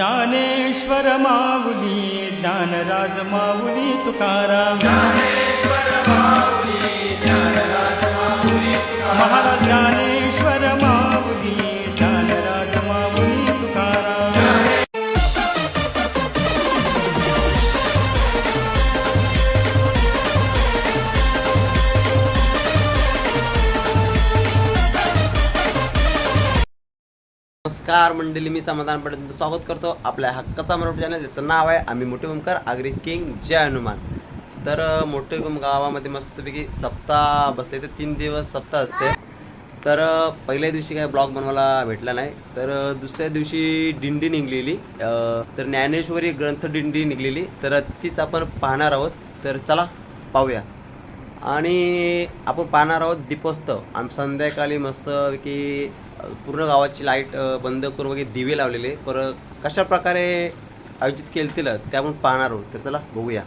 ज्ञानेश्वर माऊली ज्ञानराज माऊली तुकाराम. महाराज ज्ञानेश्वर नमस्कार मंडळी मी समाधान पटेल स्वागत करतो आपल्या हक्काचा मराठी चॅनल ज्याचं नाव आहे आम्ही मोठे ओमकार आगरी किंग जय हनुमान. तर मोठे ओम गावामध्ये मस्तपैकी सप्ताह बसले तर तीन दिवस सप्ताह असते. तर पहिल्या दिवशी काय ब्लॉग बनवायला भेटला नाही. तर दुसऱ्या दिवशी दिंडी निघलेली. तर ज्ञानेश्वरी ग्रंथ दिंडी निघलेली. तर तीच आपण पाहणार आहोत. तर चला पाहूया. आणि आपण पाहणार आहोत दीपोत्सव. आम्ही संध्याकाळी मस्तपैकी पूर्ण गावाची लाइट बंद करून वगैरे दिवे लावलेले. पर कशा प्रकारे आयोजित केलतील ते आपण पाहणार आहोत. तर चला बघूया.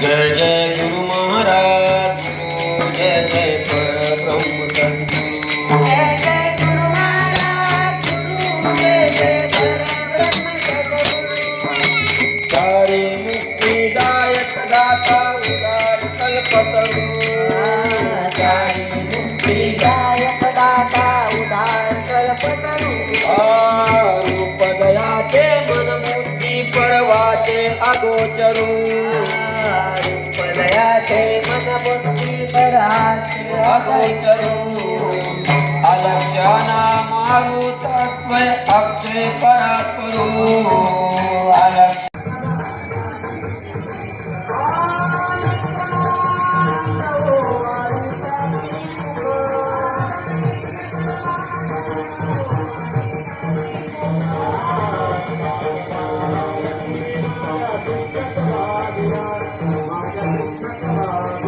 जय जय गुरु महाराज जय जय परब्रह्म सद्गुरु सारे मुक्तिदायक दाता उदार कल्पतरु सारे मुक्तिदायक दाता उदार कल्पतरु परवाचे अगोचरू. दयाचे मन बुद्धी पराचे अलक्षणा मारू तत्व अक्षय परात्परू अलक्ष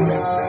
no.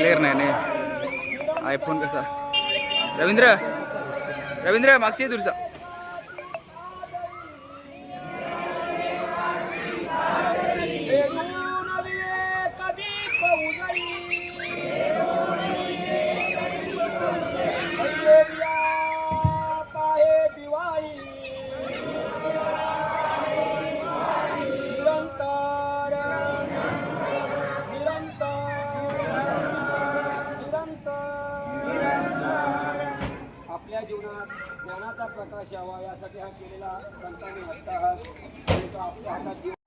क्लिअर नाही नाही. आयफोन कसा? रवींद्र रवींद्र मागची आहे दूरचा जीवनात ज्ञानाचा प्रकाश यावा यासाठी हा केलेला संतांनी अट्टाहास तो आपल्या हातात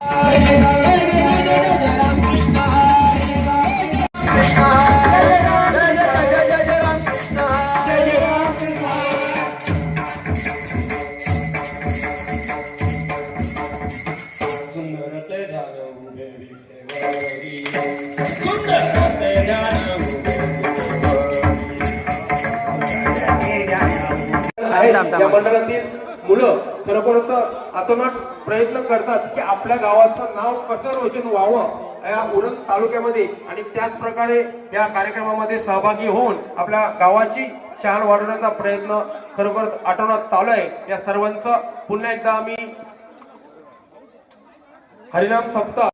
या. मंडळातील मुलं खरोखरच अतोनाट प्रयत्न करतात की आपल्या गावाचं नाव कसं रोशन व्हावं या उरण तालुक्यामध्ये आणि त्याच प्रकारे या कार्यक्रमामध्ये सहभागी होऊन आपल्या गावाची शान वाढवण्याचा प्रयत्न खरोखरच आठवण्यात चालू आहे या सर्वांचं पुन्हा एकदा आम्ही हरिनाम सप्ताह